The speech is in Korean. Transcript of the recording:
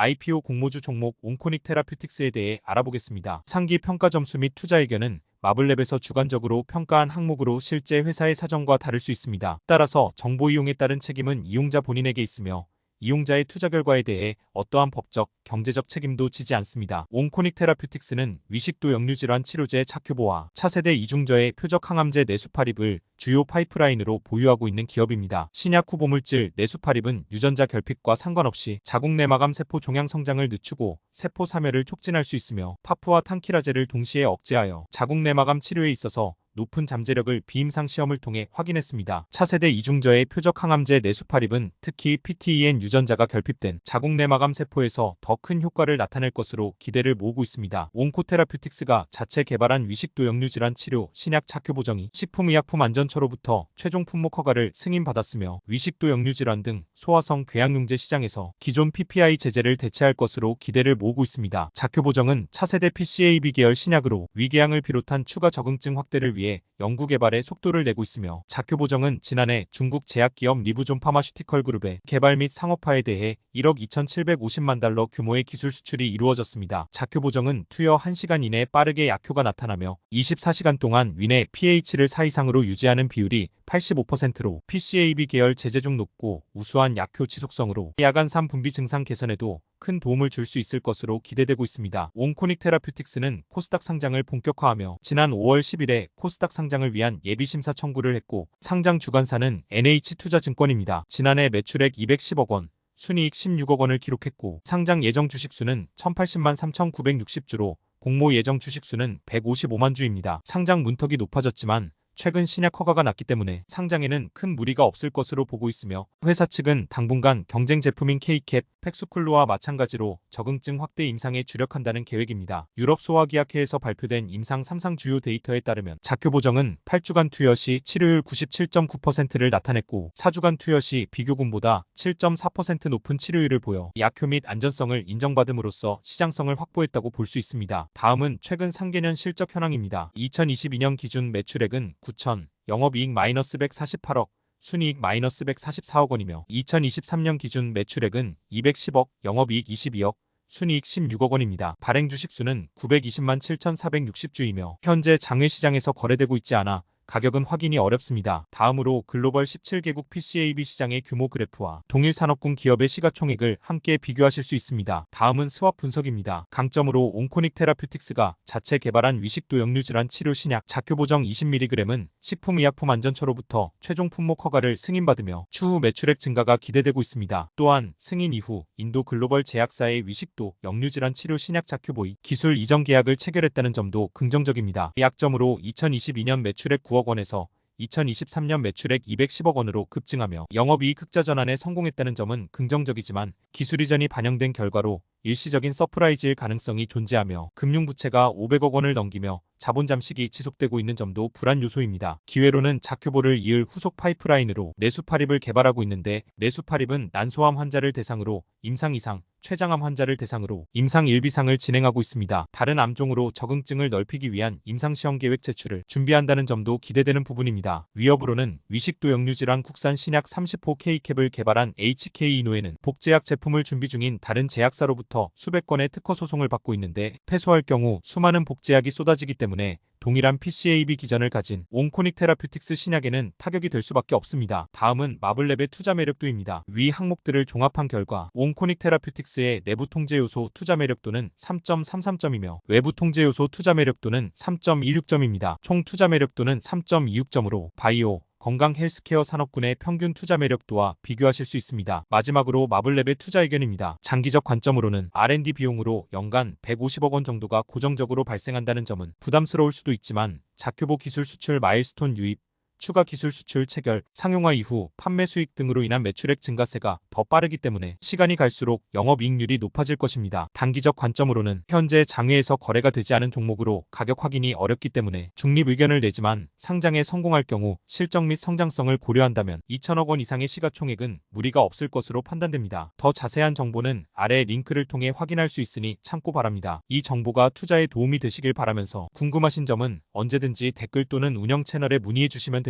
IPO 공모주 종목 온코닉 테라퓨틱스에 대해 알아보겠습니다. 상기 평가 점수 및 투자 의견은 마블랩에서 주관적으로 평가한 항목으로 실제 회사의 사정과 다를 수 있습니다. 따라서 정보 이용에 따른 책임은 이용자 본인에게 있으며 이용자의 투자 결과에 대해 어떠한 법적, 경제적 책임도 지지 않습니다. 온코닉 테라퓨틱스는 위식도 역류질환 치료제 차큐보와 차세대 이중저의 표적 항암제 네수파립을 주요 파이프라인으로 보유하고 있는 기업입니다. 신약 후보물질 네수파립은 유전자 결핍과 상관없이 자궁 내마감 세포 종양 성장을 늦추고 세포 사멸을 촉진할 수 있으며 파프와 탄키라제를 동시에 억제하여 자궁 내마감 치료에 있어서 높은 잠재력을 비임상 시험을 통해 확인했습니다. 차세대 이중저의 표적 항암제 네수파립은 특히 PTEN 유전자가 결핍된 자궁 내마감 세포에서 더 큰 효과를 나타낼 것으로 기대를 모으고 있습니다. 온코테라퓨틱스가 자체 개발한 위식도 역류 질환 치료 신약 차큐 보정이 식품의약품 안전처로부터 최종 품목 허가를 승인받았으며 위식도 역류 질환 등 소화성 궤양용제 시장에서 기존 PPI 제재를 대체할 것으로 기대를 모으고 있습니다. 자큐 보정은 차세대 PCAB 계열 신약으로 위궤양을 비롯한 추가 적응증 확대를 위해 연구 개발에 속도를 내고 있으며 자큐 보정은 지난해 중국 제약기업 리브존 파마슈티컬 그룹의 개발 및 상업화에 대해 1억 2,750만 달러 규모의 기술 수출이 이루어졌습니다. 자큐 보정은 투여 1시간 이내 빠르게 약효가 나타나며 24시간 동안 위내 pH를 4 이상으로 유지하는 비율이 85%로 PCAB 계열 제제 중 높고 우수한 약효 지속성으로 야간 3 분비 증상 개선에도 큰 도움을 줄 수 있을 것으로 기대되고 있습니다. 온코닉 테라퓨틱스는 코스닥 상장을 본격화하며 지난 5월 10일에 코스닥 상장을 위한 예비심사 청구를 했고 상장 주관사는 NH투자증권입니다. 지난해 매출액 210억 원, 순이익 16억 원을 기록했고 상장 예정 주식수는 1080만 3960주로 공모 예정 주식수는 155만 주입니다. 상장 문턱이 높아졌지만 최근 신약 허가가 났기 때문에 상장에는 큰 무리가 없을 것으로 보고 있으며 회사 측은 당분간 경쟁 제품인 K캡, 팩수쿨루와 마찬가지로 적응증 확대 임상에 주력한다는 계획입니다. 유럽 소화기약회에서 발표된 임상 3상 주요 데이터에 따르면 자큐 보정은 8주간 투여 시 치료율 97.9%를 나타냈고 4주간 투여 시 비교군보다 7.4% 높은 치료율을 보여 약효 및 안전성을 인정받음으로써 시장성을 확보했다고 볼 수 있습니다. 다음은 최근 3개년 실적 현황입니다. 2022년 기준 매출액은 9천, 영업이익 마이너스 148억, 순이익 마이너스 144억 원이며 2023년 기준 매출액은 210억, 영업이익 22억, 순이익 16억 원입니다. 발행 주식수는 920만 7,460주이며 현재 장외 시장에서 거래되고 있지 않아 가격은 확인이 어렵습니다. 다음으로 글로벌 17개국 PCAB 시장의 규모 그래프와 동일 산업군 기업의 시가총액을 함께 비교하실 수 있습니다. 다음은 스왑 분석입니다. 강점으로 온코닉 테라퓨틱스가 자체 개발한 위식도 역류질환 치료 신약 자큐보정 20mg은 식품의약품 안전처로부터 최종 품목 허가를 승인받으며 추후 매출액 증가가 기대되고 있습니다. 또한 승인 이후 인도 글로벌 제약사의 위식도 역류질환 치료 신약 자큐보이 기술 이전 계약을 체결했다는 점도 긍정적입니다. 약점으로 2022년 매출액 9억 원에서 2023년 매출액 210억 원으로 급증하며 영업이익 흑자 전환에 성공했다는 점은 긍정적이지만 기술 이전이 반영된 결과로 일시적인 서프라이즈일 가능성이 존재하며 금융부채가 500억 원을 넘기며 자본 잠식이 지속되고 있는 점도 불안 요소입니다. 기회로는 자큐보를 이을 후속 파이프라인으로 내수파립을 개발하고 있는데 내수파립은 난소암 환자를 대상으로 임상 이상, 췌장암 환자를 대상으로 임상 1비상을 진행하고 있습니다. 다른 암종으로 적응증을 넓히기 위한 임상시험 계획 제출을 준비한다는 점도 기대되는 부분입니다. 위협으로는 위식도 역류질환 국산 신약 30호 K캡을 개발한 HK 이노에는 복제약 제품을 준비 중인 다른 제약사로부터 로부터 수백 건의 특허 소송을 받고 있는데 패소할 경우 수많은 복제약이 쏟아지기 때문에 동일한 PCAB 기전을 가진 온코닉 테라퓨틱스 신약에는 타격이 될 수밖에 없습니다. 다음은 마블랩의 투자 매력도입니다. 위 항목들을 종합한 결과 온코닉 테라퓨틱스의 내부 통제 요소 투자 매력도는 3.33점이며 외부 통제 요소 투자 매력도는 3.16점입니다. 총 투자 매력도는 3.26점으로 바이오, 건강 헬스케어 산업군의 평균 투자 매력 도와 비교하실 수 있습니다. 마지막으로 마블랩의 투자 의견입니다. 장기적 관점으로는 R&D 비용으로 연간 150억 원 정도가 고정적으로 발생한다는 점은 부담스러울 수도 있지만 자큐보 기술 수출 마일스톤 유입, 추가 기술 수출 체결, 상용화 이후 판매 수익 등으로 인한 매출액 증가세가 더 빠르기 때문에 시간이 갈수록 영업이익률이 높아질 것입니다. 단기적 관점으로는 현재 장외에서 거래가 되지 않은 종목으로 가격 확인이 어렵기 때문에 중립 의견을 내지만 상장에 성공할 경우 실적 및 성장성을 고려한다면 2천억 원 이상의 시가총액은 무리가 없을 것으로 판단됩니다. 더 자세한 정보는 아래 링크를 통해 확인할 수 있으니 참고 바랍니다. 이 정보가 투자에 도움이 되시길 바라면서 궁금하신 점은 언제든지 댓글 또는 운영 채널에 문의해 주시면 됩니다.